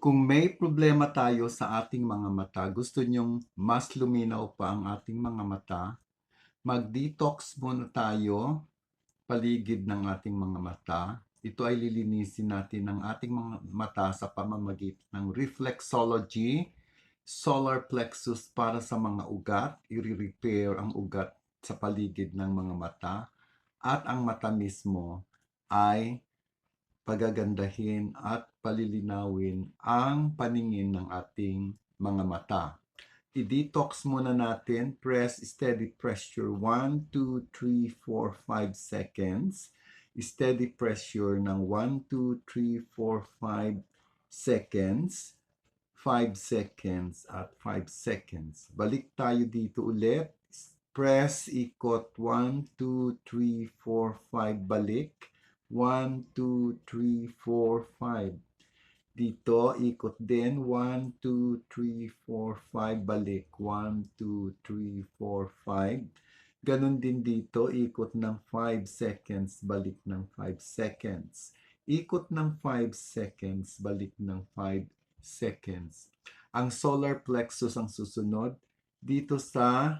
Kung may problema tayo sa ating mga mata, gusto nyong mas luminaw pa ang ating mga mata, mag-detox muna tayo paligid ng ating mga mata. Ito ay lilinisin natin ang ating mga mata sa pamamagitan ng reflexology, solar plexus para sa mga ugat, i-repair ang ugat sa paligid ng mga mata, at ang mata mismo ay pagagandahin at palilinawin ang paningin ng ating mga mata. I-detox muna natin. Press steady pressure 1, 2, 3, 4, 5 seconds. Steady pressure ng 1, 2, 3, 4, 5 seconds. 5 seconds at 5 seconds. Balik tayo dito ulit. Press, ikot 1, 2, 3, 4, 5, balik. 1, 2, 3, 4, 5. Dito, ikot din. 1, 2, 3, 4, 5. Balik. 1, 2, 3, 4, 5. Ganon din dito, ikot ng 5 seconds, balik ng 5 seconds. Ikot ng 5 seconds, balik ng 5 seconds. Ang solar plexus ang susunod. Dito sa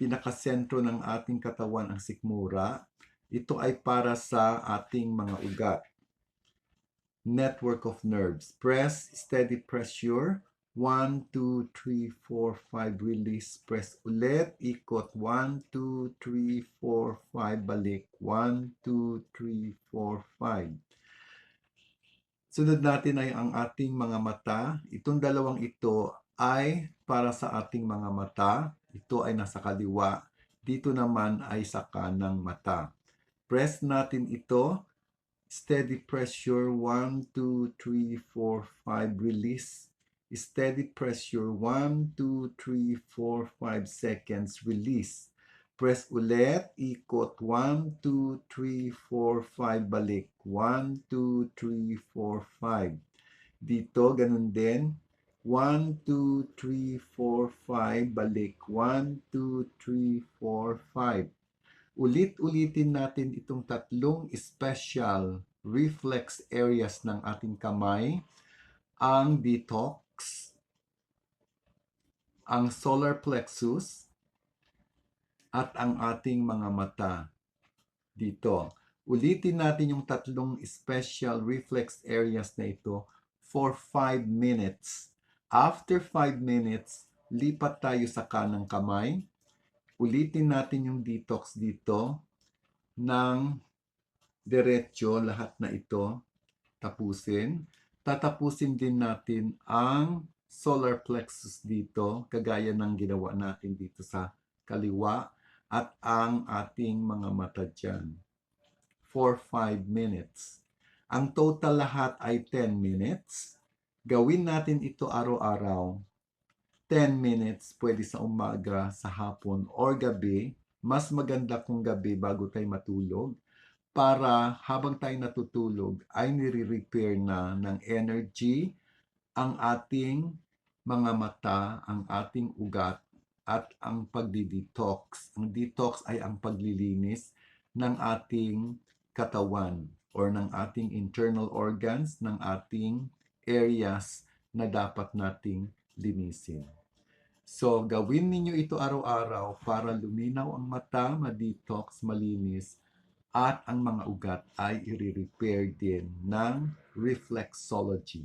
pinakasentro ng ating katawan ang sikmura. Ito ay para sa ating mga ugat. Network of nerves. Press, steady pressure. 1, 2, 3, 4, 5, release. Press ulit. Ikot. 1, 2, 3, 4, 5, balik. 1, 2, 3, 4, 5. Sunod natin ay ang ating mga mata. Itong dalawang ito ay para sa ating mga mata. Ito ay nasa kaliwa. Dito naman ay sa kanang mata. Press natin ito. Steady pressure 1, 2, 3, 4, 5. Release. Steady pressure 1, 2, 3, 4, 5 seconds. Release. Press ulit. Ikot. 1, 2, 3, 4, 5. Balik. 1, 2, 3, 4, 5. Dito, ganun din. 1, 2, 3, 4, 5. Balik. 1, 2, 3, 4, 5. Ulit-ulitin natin itong tatlong special reflex areas ng ating kamay. Ang detox, ang solar plexus, at ang ating mga mata. Dito. Ulitin natin yung tatlong special reflex areas na ito for 5 minutes. After 5 minutes, lipat tayo sa kanang kamay. Ulitin natin yung detox dito ng diretso lahat na ito. Tapusin. Tatapusin din natin ang solar plexus dito, kagaya ng ginawa natin dito sa kaliwa at ang ating mga mata dyan for 5 minutes. Ang total lahat ay 10 minutes. Gawin natin ito araw-araw. 10 minutes pwede sa umaga, sa hapon, or gabi. Mas maganda kung gabi bago tayo matulog para habang tayo natutulog ay nire-repair na ng energy ang ating mga mata, ang ating ugat, at ang pagdi-detox. Ang detox ay ang paglilinis ng ating katawan or ng ating internal organs, ng ating areas na dapat nating linisin. So, gawin ninyo ito araw-araw para luminaw ang mata, ma-detox, malinis, at ang mga ugat ay i-repair din ng reflexology.